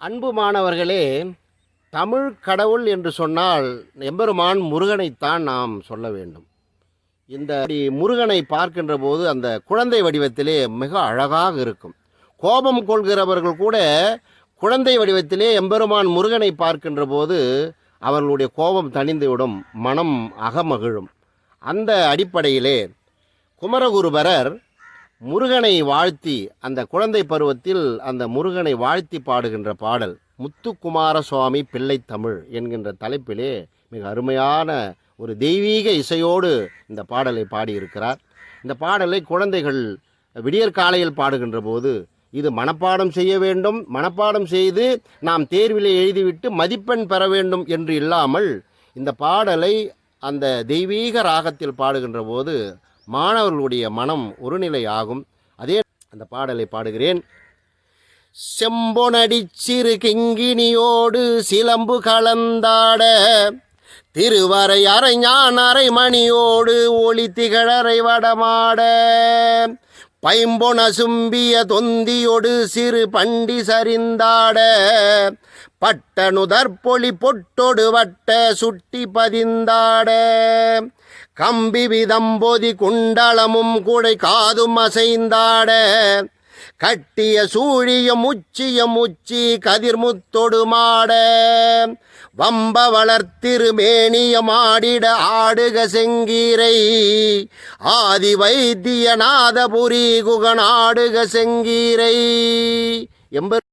அன்பு மாணவர்களே தமிழ் கடவுள் என்று சொன்னால் எம்பெருமான் முருகனைத்தான் நாம் சொல்ல வேண்டும். இந்த முருகனை பார்க்கின்ற போது அந்த குழந்தை வடிவத்திலே மிக அழகாக இருக்கும். கோபம் கொள்கிறவர்கள் கூட குழந்தை வடிவத்திலே எம்பெருமான் முருகனை பார்க்கின்ற போது அவர்களுடைய கோபம் தணிந்துவிடும் மனம் அகமகிழும். அந்த அடிப்படையிலே குமரகுருபரர் முருகனை வாழ்த்தி அந்த குழந்தை பருவத்தில் அந்த முருகனை வாழ்த்தி பாடுகின்ற பாடல் முத்துக்குமார சுவாமி பிள்ளை தமிழ் என்கின்ற தலைப்பிலே மிக அருமையான ஒரு தெய்வீக இசையோடு இந்த பாடலை பாடியிருக்கிறார். இந்த பாடலை குழந்தைகள் விடியற் காலையில் பாடுகின்ற போது இது மனப்பாடம் செய்ய வேண்டும் மனப்பாடம் செய்து நாம் தேர்விலே எழுதிவிட்டு மதிப்பெண் பெற வேண்டும் என்று இல்லாமல் இந்த பாடலை அந்த தெய்வீக ராகத்தில் பாடுகின்ற போது மாணவர்களுடைய மனம் ஒருநிலை ஆகும் அதே அந்த பாடலை பாடுகிறேன். செம்பொனடி சிறு கிங்கினியோடு சிலம்பு கலந்தாட திருவரை அரைஞான் அரைமணியோடு ஒளி திகழரை வடமாட பைம்பொன சும்பிய தொந்தியொடு சிறு பண்டி சரிந்தாட பட்டனுதற்பொலி பொட்டொடு வட்ட சுட்டி பதிந்தாட கம்பி விதம்பொதி குண்டலமும் குடை காதும் அசைந்தாட. கட்டிய சூழியம் உச்சியம் உச்சி கதிர்முத்தொடு மாட. வம்ப வளர்த்திருமேனியமாடிட ஆடுக செங்கீரை. ஆதி வைத்தியநாதபுரி குகனாடுக செங்கீரை. எம்பர்